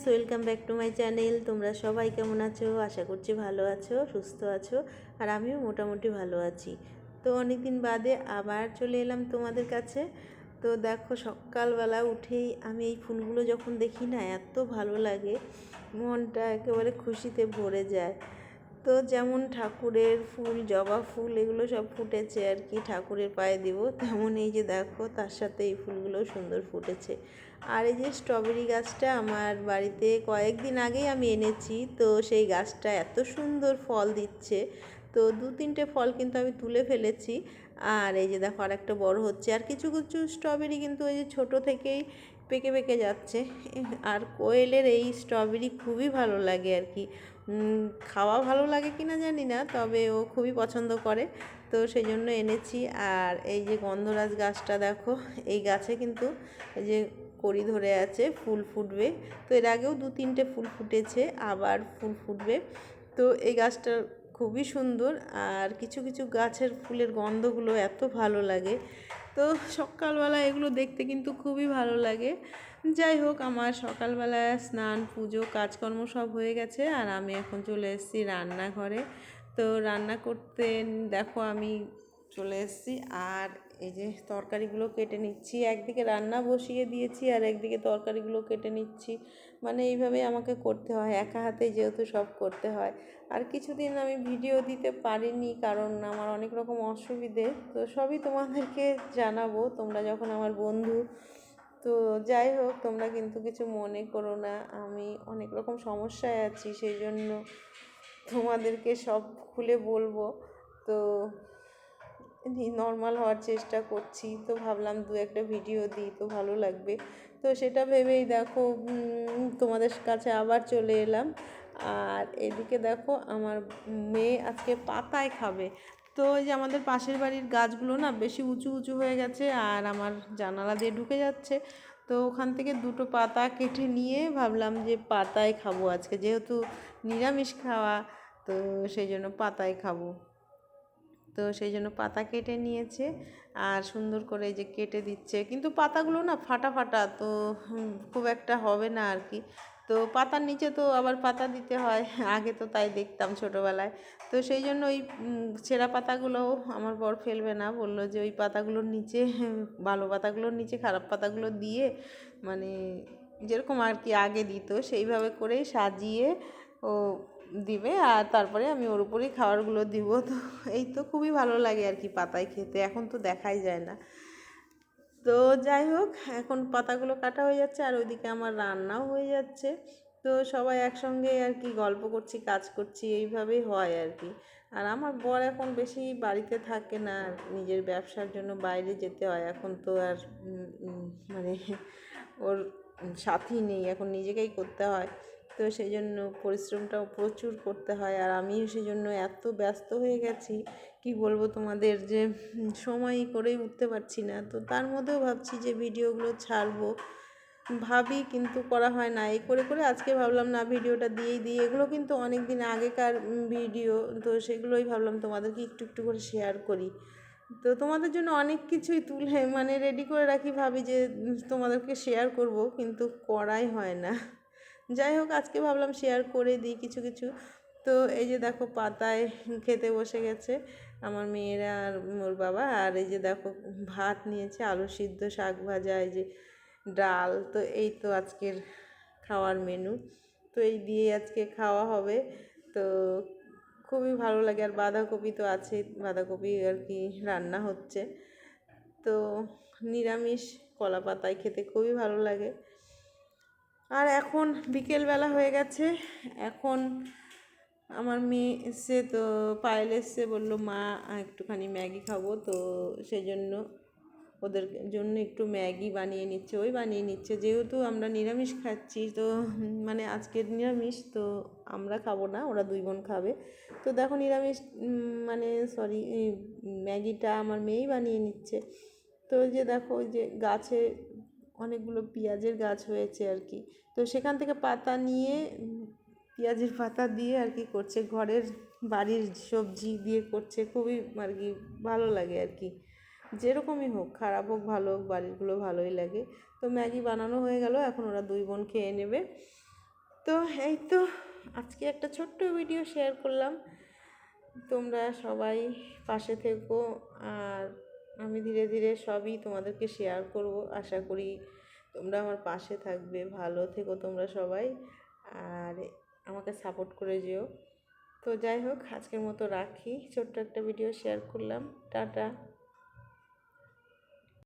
Friends welcome back to my channel তোমরা সবাই কেমন আছো? আশা করছি ভালো আছো, সুস্থ আছো, আর আমিও মোটামুটি ভালো আছি। তো অনেক দিন বাদে আবার চলে এলাম তোমাদের কাছে। তো দেখো, সকালবেলা উঠেই আমি এই ফুলগুলো যখন দেখি না, এত ভালো লাগে। মনটা একেবারে খুশিতে ভরে যায়। তো যেমন ঠাকুরের ফুল, জবা ফুল, এগুলো সব ফুটেছে আর কি। ঠাকুরের পায়ে দিব, তেমন এই যে দেখো, তার সাথে এই ফুলগুলো সুন্দর ফুটেছে। আর এই যে স্ট্রবেরি গাছটা আমার বাড়িতে কয়েকদিন আগেই আমি এনেছি, তো সেই গাছটা এত সুন্দর ফল দিচ্ছে। তো দু তিনটে ফল কিন্তু আমি তুলে ফেলেছি। আর এই যে দেখো আর একটা বড় হচ্ছে। আর কিছু কিছু স্ট্রবেরি কিন্তু ওই যে ছোটো থেকেই পেকে পেকে যাচ্ছে। আর কোয়েলের এই স্ট্রবেরি খুবই ভালো লাগে আর কি। খাওয়া ভালো লাগে কি না জানি না, তবে ও খুবই পছন্দ করে। তো সেই জন্য এনেছি। আর এই যে গন্ধরাজ গাছটা দেখো, এই গাছে কিন্তু এই যে কড়ি ধরে আছে, ফুল ফুটবে। তো এর আগেও দু তিনটে ফুল ফুটেছে, আবার ফুল ফুটবে। তো এই গাছটা খুবই সুন্দর আর কিছু কিছু গাছের ফুলের গন্ধগুলো এত ভালো লাগে। তো সকালবেলা এগুলো দেখতে কিন্তু খুবই ভালো লাগে। যাই হোক, আমার সকালবেলা স্নান, পুজো, কাজকর্ম সব হয়ে গেছে আর আমি এখন চলে এসেছি রান্নাঘরে। তো রান্না করতে, দেখো আমি চলে এসেছি। আর এই যে তরকারিগুলো কেটে নিচ্ছি, একদিকে রান্না বসিয়ে দিয়েছি আর একদিকে তরকারিগুলো কেটে নিচ্ছি। মানে এইভাবেই আমাকে করতে হয়, একা হাতে যেহেতু সব করতে হয়। আর কিছুদিন আমি ভিডিও দিতে পারিনি কারণ আমার অনেক রকম অসুবিধে। তো সবই তোমাদেরকে জানাব, তোমরা যখন আমার বন্ধু। তো যাই হোক, তোমরা কিন্তু কিছু মনে করো না, আমি অনেক রকম সমস্যায় আছি, সেই জন্য তোমাদেরকে সব খুলে বলব। তো নর্মাল হওয়ার চেষ্টা করছি। তো ভাবলাম দু একটা ভিডিও দিই, তো ভালো লাগবে। তো সেটা ভেবেই দেখো তোমাদের কাছে আবার চলে এলাম। আর এদিকে দেখো, আমার মেয়ে আজকে পাতায় খাবে। তো ওই যে আমাদের পাশের বাড়ির গাছগুলো না বেশি উঁচু উঁচু হয়ে গেছে আর আমার জানালা দিয়ে ঢুকে যাচ্ছে। তো ওখান থেকে দুটো পাতা কেটে নিয়ে ভাবলাম যে পাতায় খাব আজকে, যেহেতু নিরামিষ খাওয়া, তো সেই জন্য পাতায় খাব। তো সেই জন্য পাতা কেটে নিয়েছে আর সুন্দর করে যে কেটে দিচ্ছে। কিন্তু পাতাগুলো না ফাটা ফাটা তো খুব একটা হবে না আর কি। তো পাতার নিচে তো আবার পাতা দিতে হয়, আগে তো তাই দেখতাম ছোটোবেলায়। তো সেই জন্য ওই ছেঁড়া পাতাগুলো আমার বর ফেলবে না, বলল যে ওই পাতাগুলোর নিচে, ভালো পাতাগুলোর নিচে, খারাপ পাতাগুলো দিয়ে মানে যেরকম আর কি আগে দিত, সেইভাবে করেই সাজিয়ে ও দিবে আর তারপরে আমি ওর উপরেই খাবারগুলো দিব। তো এই তো খুবই ভালো লাগে আর কি পাতায় খেতে, এখন তো দেখাই যায় না। তো যাই হোক, এখন পাতাগুলো কাটা হয়ে যাচ্ছে আর ওইদিকে আমার রান্নাও হয়ে যাচ্ছে। তো সবাই একসঙ্গে আর কি গল্প করছি, কাজ করছি, এইভাবেই হয় আর কি। আর আমার বর এখন বেশি বাড়িতে থাকে না, নিজের ব্যবসার জন্য বাইরে যেতে হয়। এখন তো আর মানে ওর সাথী নেই, এখন নিজেকেই করতে হয়। তো সেই জন্য পরিশ্রমটাও প্রচুর করতে হয়। আর আমিও সেই জন্য এত ব্যস্ত হয়ে গেছি, কি বলব তোমাদের যে সময়ই করেই উঠতে পারছি না। তো তার মধ্যেও ভাবছি যে ভিডিওগুলো ছাড়বো। ভাবি কিন্তু করা হয় না। এই করে করে আজকে ভাবলাম, না ভিডিওটা দিয়েই দিই। এগুলো কিন্তু অনেক দিন আগেকার ভিডিও, তো সেগুলোই ভাবলাম তোমাদেরকে একটু একটু করে শেয়ার করি। তো তোমাদের জন্য অনেক কিছুই তুলে মানে রেডি করে রাখি ভাবি যে তোমাদেরকে শেয়ার করব, কিন্তু করাই হয় না। যাই হোক, আজকে ভাবলাম শেয়ার করে দিই কিছু কিছু। তো এই যে দেখো, পাতায় খেতে বসে গেছে আমার মেয়েরা আর ওর বাবা। আর এই যে দেখো, ভাত নিয়েছে, আলু সিদ্ধ, শাক ভাজা, এই যে ডাল। তো এই তো আজকের খাওয়ার মেনু তো এই দিয়ে আজকে খাওয়া হবে। তো খুবই ভালো লাগে। আর বাঁধাকপি তো আছে, বাঁধাকপি আর কি রান্না হচ্ছে। তো নিরামিষ কলা পাতায় খেতে খুবই ভালো লাগে। আর এখন বিকেলবেলা হয়ে গেছে। এখন আমার মেয়ে এসছে তো, পায়েল এসছে, বলল, মা, একটুখানি ম্যাগি খাব। তো সেই জন্য ওদের জন্য একটু ম্যাগি বানিয়ে নিচ্ছে, ওই বানিয়ে নিচ্ছে। যেহেতু আমরা নিরামিষ খাচ্ছি, তো মানে আজকের নিরামিষ, তো আমরা খাব না, ওরা দুই বোন খাবে। তো দেখো নিরামিষ মানে সরি ম্যাগিটা আমার মেয়েই বানিয়ে নিচ্ছে। তো যে দেখো, ওই যে গাছে অনেকগুলো পেঁয়াজের গাছ হয়েছে আর কি। তো সেখান থেকে পাতা নিয়ে, পেঁয়াজের পাতা দিয়ে আর কি করছে। ঘরের বাড়ির সবজি দিয়ে করছে। খুবই আর কি ভালো লাগে আর কি। যেরকমই হোক, খারাপ হোক, ভালো হোক, বাড়িরগুলো ভালোই লাগে। তো ম্যাগি বানানো হয়ে গেল, এখন ওরা দুই বোন খেয়ে নেবে। তো এই তো, আজকে একটা ছোট্ট ভিডিও শেয়ার করলাম। তোমরা সবাই পাশে থেকো, আর আমি ধীরে ধীরে সবই তোমাদেরকে শেয়ার করব, আশা করি তোমরা আমার পাশে থাকবে, ভালো থেকো তোমরা সবাই, আর আমাকে সাপোর্ট করে যেও। তো যাই হোক, আজকের মতো রাখি, ছোট্ট একটা ভিডিও শেয়ার করলাম, টাটা।